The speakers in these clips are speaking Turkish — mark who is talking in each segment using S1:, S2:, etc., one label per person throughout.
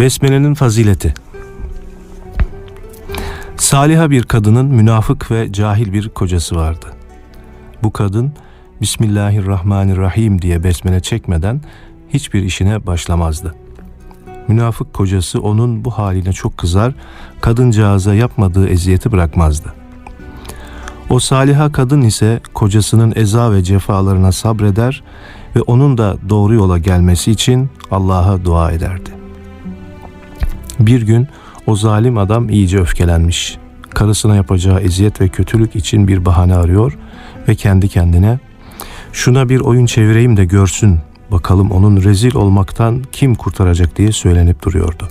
S1: Besmele'nin fazileti Saliha bir kadının münafık ve cahil bir kocası vardı. Bu kadın Bismillahirrahmanirrahim diye besmele çekmeden hiçbir işine başlamazdı. Münafık kocası onun bu haline çok kızar, kadıncağıza yapmadığı eziyeti bırakmazdı. O saliha kadın ise kocasının eza ve cefalarına sabreder ve onun da doğru yola gelmesi için Allah'a dua ederdi. Bir gün o zalim adam iyice öfkelenmiş. Karısına yapacağı eziyet ve kötülük için bir bahane arıyor ve kendi kendine şuna bir oyun çevireyim de görsün bakalım onun rezil olmaktan kim kurtaracak diye söylenip duruyordu.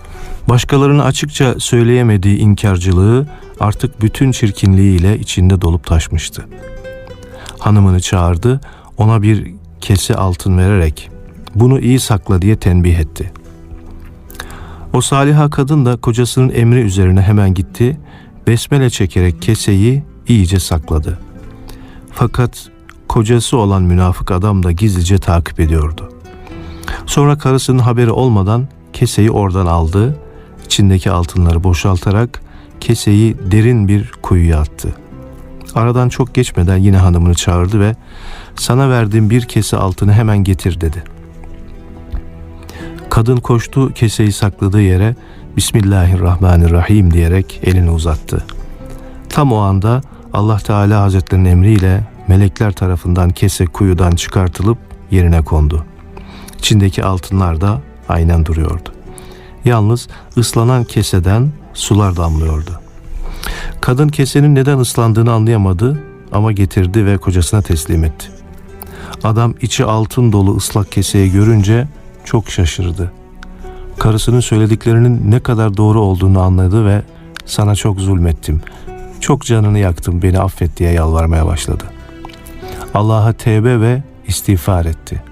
S1: Başkalarına açıkça söyleyemediği inkarcılığı artık bütün çirkinliğiyle içinde dolup taşmıştı. Hanımını çağırdı, ona bir kese altın vererek bunu iyi sakla diye tenbih etti. O saliha kadın da kocasının emri üzerine hemen gitti, besmele çekerek keseyi iyice sakladı. Fakat kocası olan münafık adam da gizlice takip ediyordu. Sonra karısının haberi olmadan keseyi oradan aldı, içindeki altınları boşaltarak keseyi derin bir kuyuya attı. Aradan çok geçmeden yine hanımını çağırdı ve sana verdiğim bir kese altını hemen getir dedi. Kadın koştu keseyi sakladığı yere Bismillahirrahmanirrahim diyerek elini uzattı. Tam o anda Allah Teala Hazretlerinin emriyle melekler tarafından kese kuyudan çıkartılıp yerine kondu. İçindeki altınlar da aynen duruyordu. Yalnız ıslanan keseden sular damlıyordu. Kadın kesenin neden ıslandığını anlayamadı ama getirdi ve kocasına teslim etti. Adam içi altın dolu ıslak keseyi görünce çok şaşırdı. Karısının söylediklerinin ne kadar doğru olduğunu anladı ve sana çok zulmettim. Çok canını yaktım beni affet diye yalvarmaya başladı. Allah'a tevbe ve istiğfar etti.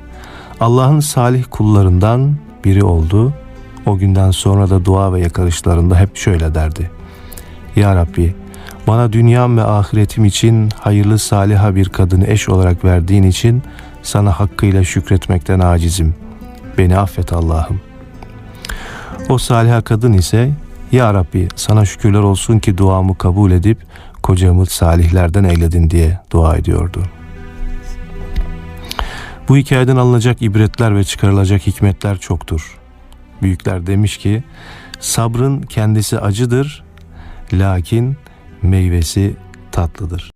S1: Allah'ın salih kullarından biri oldu. O günden sonra da dua ve yakarışlarında hep şöyle derdi. Ya Rabbi bana dünyam ve ahiretim için hayırlı saliha bir kadını eş olarak verdiğin için sana hakkıyla şükretmekten acizim. Beni affet Allah'ım. O saliha kadın ise Ya Rabbi sana şükürler olsun ki duamı kabul edip kocamı salihlerden eyledin diye dua ediyordu. Bu hikayeden alınacak ibretler ve çıkarılacak hikmetler çoktur. Büyükler demiş ki sabrın kendisi acıdır lakin meyvesi tatlıdır.